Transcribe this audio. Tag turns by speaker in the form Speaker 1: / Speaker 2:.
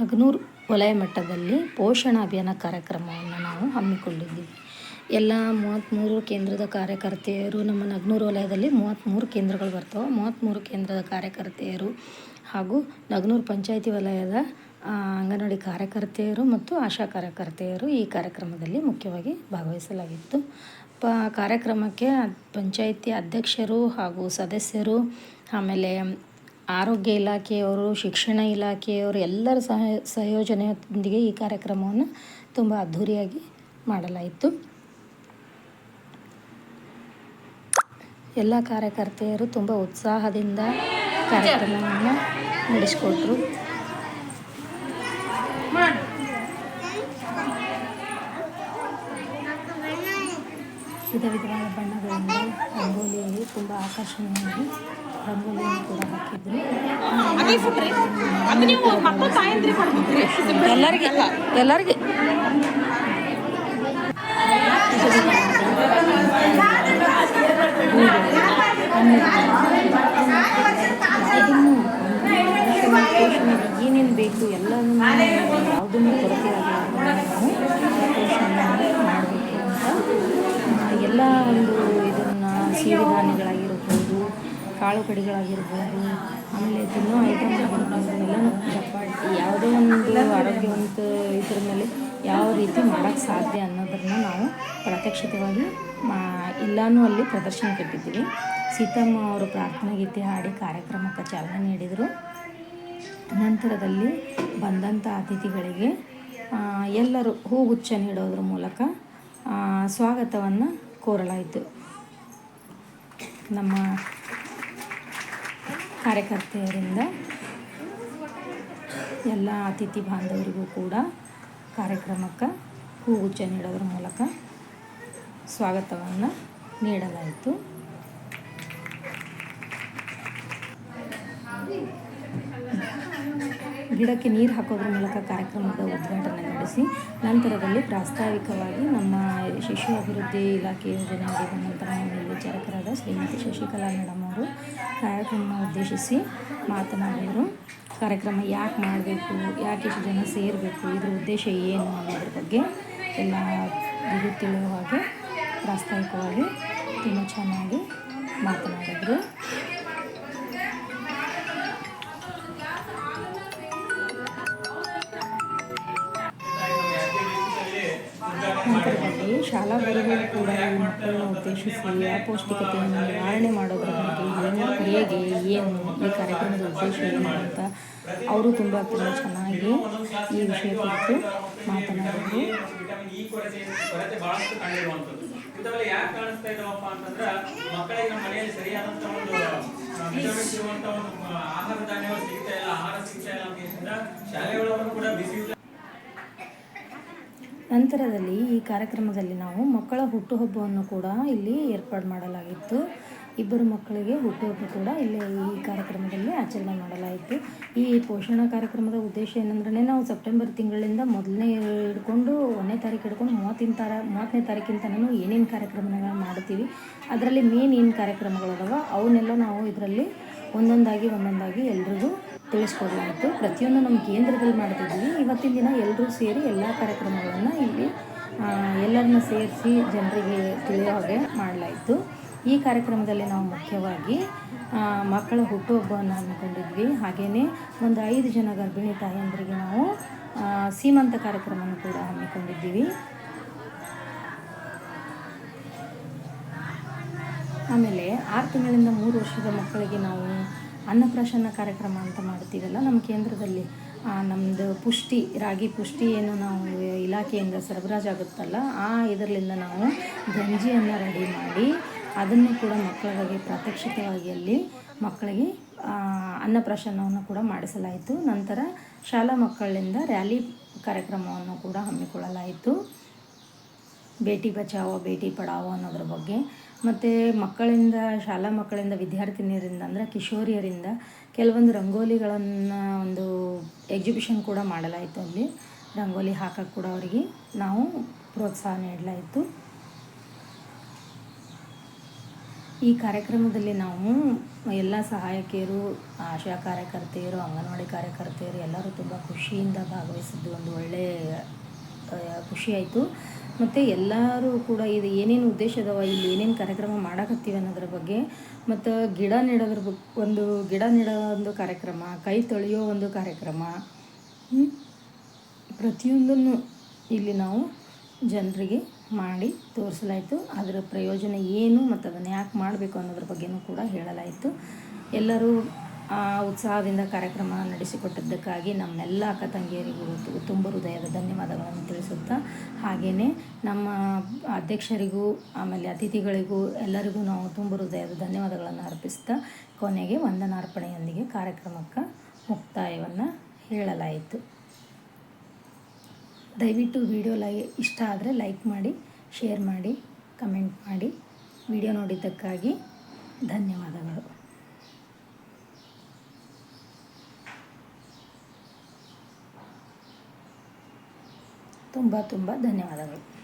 Speaker 1: ನಗನೂರು ವಲಯ ಮಟ್ಟದಲ್ಲಿ ಪೋಷಣ ಅಭಿಯಾನ ಕಾರ್ಯಕ್ರಮವನ್ನು ನಾವು ಹಮ್ಮಿಕೊಂಡಿದ್ದೀವಿ. ಎಲ್ಲ ಮೂವತ್ತ್ಮೂರು ಕೇಂದ್ರದ ಕಾರ್ಯಕರ್ತೆಯರು, ನಮ್ಮ ನಗ್ನೂರು ವಲಯದಲ್ಲಿ ಮೂವತ್ತ್ಮೂರು ಕೇಂದ್ರಗಳು ಬರ್ತವೆ. ಮೂವತ್ತ್ಮೂರು ಕೇಂದ್ರದ ಕಾರ್ಯಕರ್ತೆಯರು ಹಾಗೂ ನಗ್ನೂರು ಪಂಚಾಯಿತಿ ವಲಯದ ಅಂಗನವಾಡಿ ಕಾರ್ಯಕರ್ತೆಯರು ಮತ್ತು ಆಶಾ ಕಾರ್ಯಕರ್ತೆಯರು ಈ ಕಾರ್ಯಕ್ರಮದಲ್ಲಿ ಮುಖ್ಯವಾಗಿ ಭಾಗವಹಿಸಲಾಗಿತ್ತು. ಪ ಕಾರ್ಯಕ್ರಮಕ್ಕೆ ಪಂಚಾಯಿತಿ ಅಧ್ಯಕ್ಷರು ಹಾಗೂ ಸದಸ್ಯರು, ಆಮೇಲೆ ಆರೋಗ್ಯ ಇಲಾಖೆಯವರು, ಶಿಕ್ಷಣ ಇಲಾಖೆಯವರು ಎಲ್ಲರ ಸಹ ಸಂಯೋಜನೆಯೊಂದಿಗೆ ಈ ಕಾರ್ಯಕ್ರಮವನ್ನು ತುಂಬ ಅದ್ಧೂರಿಯಾಗಿ ಮಾಡಲಾಯಿತು. ಎಲ್ಲ ಕಾರ್ಯಕರ್ತೆಯರು ತುಂಬ ಉತ್ಸಾಹದಿಂದ ಕಾರ್ಯಕ್ರಮವನ್ನು ನಡೆಸಿಕೊಟ್ರು. ವಿಧ ವಿಧವಾದ ಬಣ್ಣಗಳನ್ನು ರಂಗೋಲಿಯಲ್ಲಿ ತುಂಬ ಆಕರ್ಷಣೀಯವಾಗಿ ರಂಗೋಲಿಯನ್ನು ಕೂಡ ಹಾಕಿದ್ರು ಎಲ್ಲರಿಗೆ ಎಲ್ಲರಿಗೆ ಯಾವುದನ್ನು ಏನೇನು ಬೇಕು ಎಲ್ಲದನ್ನು ಯಾವುದನ್ನು ಕೊರತೆ ಆಗಲಾರ್ದಂಗೆ ನಾವು ಮಾಡಬೇಕು ಅಂತ ಎಲ್ಲ ಒಂದು ಇದನ್ನು ಸಿರಿಧಾನ್ಯಗಳಾಗಿರ್ಬೋದು ಕಾಳು ಕಡಿಗಳಾಗಿರ್ಬೋದು ಆಮೇಲೆ ತಿನ್ನೋ ಐಟಮ್ಸ್ ಆಗಿರ್ಬೋದು ಚಪಾತಿ ಯಾವುದೇ ಒಂದು ಆರೋಗ್ಯವಂತ ಇದ್ರ ಮೇಲೆ ಯಾವ ರೀತಿ ಮಾಡೋಕ್ಕೆ ಸಾಧ್ಯ ಅನ್ನೋದನ್ನು ನಾವು ಪ್ರಾತ್ಯಕ್ಷಿಕವಾಗಿ ಮಾ ಅಲ್ಲಿ ಪ್ರದರ್ಶನ ಕೆಟ್ಟಿದ್ದೀವಿ. ಸೀತಮ್ಮ ಅವರು ಪ್ರಾರ್ಥನಾ ಗೀತೆ ಹಾಡಿ ಕಾರ್ಯಕ್ರಮಕ್ಕೆ ಚಾಲನೆ ನೀಡಿದರು. ನಂತರದಲ್ಲಿ ಬಂದಂಥ ಅತಿಥಿಗಳಿಗೆ ಎಲ್ಲರೂ ಹೂಗುಚ್ಛ ನೀಡೋದ್ರ ಮೂಲಕ ಸ್ವಾಗತವನ್ನು ಕೋರಲಾಯಿತು. ನಮ್ಮ ಕಾರ್ಯಕರ್ತೆಯರಿಂದ ಎಲ್ಲ ಅತಿಥಿ ಬಾಂಧವರಿಗೂ ಕೂಡ ಕಾರ್ಯಕ್ರಮಕ್ಕೆ ಹೂಗುಚ್ಛ ನೀಡೋದ್ರ ಮೂಲಕ ಸ್ವಾಗತವನ್ನು ನೀಡಲಾಯಿತು. ಗಿಡಕ್ಕೆ ನೀರು ಹಾಕೋದ್ರ ಮೂಲಕ ಕಾರ್ಯಕ್ರಮದ ಉದ್ಘಾಟನೆ ನಡೆಸಿ, ನಂತರದಲ್ಲಿ ಪ್ರಾಸ್ತಾವಿಕವಾಗಿ ನಮ್ಮ ಶಿಶು ಅಭಿವೃದ್ಧಿ ಇಲಾಖೆ ಯೋಜನೆ ಅಡಿ ಬಂದಂಥ ಮೇಲ್ವಿಚಾರಕರಾದ ಶ್ರೀಮತಿ ಶಶಿಕಲಾ ಮೇಡಮ್ ಅವರು ಕಾರ್ಯಕ್ರಮ ಉದ್ದೇಶಿಸಿ ಮಾತನಾಡಿದರು. ಕಾರ್ಯಕ್ರಮ ಯಾಕೆ ಮಾಡಬೇಕು, ಯಾಕೆ ಇಷ್ಟು ಜನ ಸೇರಬೇಕು, ಇದ್ರ ಉದ್ದೇಶ ಏನು ಅನ್ನೋದ್ರ ಬಗ್ಗೆ ಎಲ್ಲ ತಿಳಿಯುವ ಹಾಗೆ ಪ್ರಾಸ್ತಾವಿಕವಾಗಿ ತುಂಬ ಚೆನ್ನಾಗಿ ಮಾತನಾಡಿದರು. ಗುರುಗಳು ಕೂಡ ಮಕ್ಕಳನ್ನ ಉದ್ದೇಶಿಸಿ ಅಪೌಷ್ಟಿಕತೆಯನ್ನು ನಿವಾರಣೆ ಮಾಡೋದ್ರ ಬಗ್ಗೆ ಹೇಗೆ, ಏನು ಈ ಕಾರ್ಯಕ್ರಮದ ಉದ್ದೇಶ ಏನು ಅಂತ ಅವರು ತುಂಬ ತುಂಬ ಚೆನ್ನಾಗಿ ಈ ವಿಷಯ ಕುರಿತು ಮಾತನಾಡಿದರು.
Speaker 2: ಮಕ್ಕಳಿಗೆ ಮನೆಯಲ್ಲಿ ಒಂದು ಒಂದು ಆಹಾರ ಧಾನ್ಯಗಳು ಸಿಗ್ತಾ ಇಲ್ಲ ಆಹಾರ ಸಿಗ್ತಾ ಇಲ್ಲ ಅಂತ ಹೇಳಿದ್ರೆ ಶಾಲೆಗಳವರು ಕೂಡ ಬಿಸಿ ಊಟ
Speaker 1: ನಂತರದಲ್ಲಿ ಈ ಕಾರ್ಯಕ್ರಮದಲ್ಲಿ ನಾವು ಮಕ್ಕಳ ಹುಟ್ಟುಹಬ್ಬವನ್ನು ಕೂಡ ಇಲ್ಲಿ ಏರ್ಪಾಡು ಮಾಡಲಾಗಿತ್ತು. ಇಬ್ಬರು ಮಕ್ಕಳಿಗೆ ಹುಟ್ಟುಹಬ್ಬ ಕೂಡ ಇಲ್ಲಿ ಈ ಕಾರ್ಯಕ್ರಮದಲ್ಲಿ ಆಚರಣೆ ಮಾಡಲಾಯಿತು. ಈ ಪೋಷಣಾ ಕಾರ್ಯಕ್ರಮದ ಉದ್ದೇಶ ಏನಂದ್ರೆ ನಾವು ಸೆಪ್ಟೆಂಬರ್ ತಿಂಗಳಿಂದ ಮೊದಲನೇ ಹಿಡ್ಕೊಂಡು ಒಂದನೇ ತಾರೀಕು ಹಿಡ್ಕೊಂಡು ಮೂವತ್ತಿನ ತಾರ, ಮೂವತ್ತನೇ ತಾರೀಕಿಂತನೂ ಏನೇನು ಕಾರ್ಯಕ್ರಮಗಳನ್ನು ಮಾಡ್ತೀವಿ, ಅದರಲ್ಲಿ ಮೇನ್ ಏನು ಕಾರ್ಯಕ್ರಮಗಳದಾವ, ಅವನ್ನೆಲ್ಲ ನಾವು ಇದರಲ್ಲಿ ಒಂದೊಂದಾಗಿ ಒಂದೊಂದಾಗಿ ಎಲ್ರಿಗೂ ತಿಳಿಸ್ಕೊಡ್ಲಾಯಿತು. ಪ್ರತಿಯೊಂದು ನಮ್ಮ ಕೇಂದ್ರದಲ್ಲಿ ಮಾಡ್ತಿದ್ವಿ. ಇವತ್ತಿನ ದಿನ ಎಲ್ಲರೂ ಸೇರಿ ಎಲ್ಲ ಕಾರ್ಯಕ್ರಮಗಳನ್ನು ಇಲ್ಲಿ ಎಲ್ಲರನ್ನ ಸೇರಿಸಿ ಜನರಿಗೆ ತಿಳಿಯೋ ಹಾಗೆ ಮಾಡಲಾಯಿತು. ಈ ಕಾರ್ಯಕ್ರಮದಲ್ಲಿ ನಾವು ಮುಖ್ಯವಾಗಿ ಮಕ್ಕಳ ಹುಟ್ಟುಹಬ್ಬವನ್ನು ಹಮ್ಮಿಕೊಂಡಿದ್ವಿ ಹಾಗೆಯೇ ಒಂದು ಐದು ಜನ ಗರ್ಭಿಣಿ ತಾಯಂದರಿಗೆ ನಾವು ಸೀಮಂತ ಕಾರ್ಯಕ್ರಮವನ್ನು ಕೂಡ ಹಮ್ಮಿಕೊಂಡಿದ್ದೀವಿ. ಆಮೇಲೆ ಆರು ತಿಂಗಳಿಂದ ಮೂರು ವರ್ಷದ ಮಕ್ಕಳಿಗೆ ನಾವು ಅನ್ನಪ್ರಾಶನ ಕಾರ್ಯಕ್ರಮ ಅಂತ ಮಾಡ್ತೀವಲ್ಲ, ನಮ್ಮ ಕೇಂದ್ರದಲ್ಲಿ ನಮ್ಮದು ಪುಷ್ಟಿ, ರಾಗಿ ಪುಷ್ಟಿ ಏನು ನಾವು ಇಲಾಖೆಯಿಂದ ಸರಬರಾಜು ಆಗುತ್ತಲ್ಲ, ಆ ಇದರಲ್ಲಿಂದ ನಾವು ಗಂಜಿಯನ್ನು ರೆಡಿ ಮಾಡಿ, ಅದನ್ನು ಕೂಡ ಮಕ್ಕಳಿಗೆ ಪ್ರಾತ್ಯಕ್ಷಿಕವಾಗಿ ಅಲ್ಲಿ ಮಕ್ಕಳಿಗೆ ಅನ್ನಪ್ರಾಶನವನ್ನು ಕೂಡ ಮಾಡಿಸಲಾಯಿತು. ನಂತರ ಶಾಲಾ ಮಕ್ಕಳಿಂದ ರ್ಯಾಲಿ ಕಾರ್ಯಕ್ರಮವನ್ನು ಕೂಡ ಹಮ್ಮಿಕೊಳ್ಳಲಾಯಿತು. ಬೇಟಿ ಬಚಾವೋ, ಬೇಟಿ ಪಡಾವೋ ಅನ್ನೋದ್ರ ಬಗ್ಗೆ. ಮತ್ತು ಮಕ್ಕಳಿಂದ, ಶಾಲಾ ಮಕ್ಕಳಿಂದ, ವಿದ್ಯಾರ್ಥಿನಿಯರಿಂದ ಅಂದರೆ ಕಿಶೋರಿಯರಿಂದ ಕೆಲವೊಂದು ರಂಗೋಲಿಗಳನ್ನು ಒಂದು ಎಕ್ಸಿಬಿಷನ್ ಕೂಡ ಮಾಡಲಾಯಿತು ಅಲ್ಲಿ. ರಂಗೋಲಿ ಹಾಕಕ್ಕೆ ಕೂಡ ಅವರಿಗೆ ನಾವು ಪ್ರೋತ್ಸಾಹ ನೀಡಲಾಯಿತು ಈ ಕಾರ್ಯಕ್ರಮದಲ್ಲಿ ನಾವು ಎಲ್ಲ ಸಹಾಯಕಿಯರು, ಆಶಾ ಕಾರ್ಯಕರ್ತೆಯರು, ಅಂಗನವಾಡಿ ಕಾರ್ಯಕರ್ತೆಯರು ಎಲ್ಲರೂ ತುಂಬ ಖುಷಿಯಿಂದ ಭಾಗವಹಿಸಿದ್ದು ಒಂದು ಒಳ್ಳೆಯ ಖುಷಿಯಾಯಿತು ಮತ್ತು ಎಲ್ಲರೂ ಕೂಡ ಇದು ಏನೇನು ಉದ್ದೇಶ ಅದಾವ, ಇಲ್ಲಿ ಏನೇನು ಕಾರ್ಯಕ್ರಮ ಮಾಡಕತ್ತೀವಿ ಅನ್ನೋದ್ರ ಬಗ್ಗೆ, ಮತ್ತು ಗಿಡ ನೆಡೋದ್ರ ಬಗ್ಗೆ ಒಂದು ಗಿಡ ನೆಡೋ ಒಂದು ಕಾರ್ಯಕ್ರಮ, ಕೈ ತೊಳೆಯೋ ಒಂದು ಕಾರ್ಯಕ್ರಮ? ಪ್ರತಿಯೊಂದನ್ನು ಇಲ್ಲಿ ನಾವು ಜನರಿಗೆ ಮಾಡಿ ತೋರಿಸಲಾಯಿತು ಅದರ ಪ್ರಯೋಜನ ಏನು ಮತ್ತು ಅದನ್ನು ಯಾಕೆ ಮಾಡಬೇಕು ಅನ್ನೋದ್ರ ಬಗ್ಗೆನೂ ಕೂಡ ಹೇಳಲಾಯಿತು ಎಲ್ಲರೂ ಉತ್ಸಾಹದಿಂದ ಕಾರ್ಯಕ್ರಮ ನಡೆಸಿಕೊಟ್ಟಿದ್ದಕ್ಕಾಗಿ ನಮ್ಮೆಲ್ಲ ಅಕ್ಕ ತಂಗಿಯರಿಗೂ ತುಂಬ ಹೃದಯದ ಧನ್ಯವಾದಗಳನ್ನು ತಿಳಿಸುತ್ತಾ ಹಾಗೆಯೇ ನಮ್ಮ ಅಧ್ಯಕ್ಷರಿಗೂ, ಆಮೇಲೆ ಅತಿಥಿಗಳಿಗೂ ಎಲ್ಲರಿಗೂ ನಾವು ತುಂಬ ಹೃದಯದ ಧನ್ಯವಾದಗಳನ್ನು ಅರ್ಪಿಸ್ತಾ ಕೊನೆಗೆ ವಂದನಾರ್ಪಣೆಯೊಂದಿಗೆ ಕಾರ್ಯಕ್ರಮಕ್ಕೆ ಮುಕ್ತಾಯವನ್ನು ಹೇಳಲಾಯಿತು. ದಯವಿಟ್ಟು ವಿಡಿಯೋ ಲೈ, ಇಷ್ಟ ಆದರೆ ಲೈಕ್ ಮಾಡಿ, ಶೇರ್ ಮಾಡಿ, ಕಮೆಂಟ್ ಮಾಡಿ. ವಿಡಿಯೋ ನೋಡಿದ್ದಕ್ಕಾಗಿ ಧನ್ಯವಾದಗಳು ತುಂಬ ತುಂಬ ಧನ್ಯವಾದಗಳು.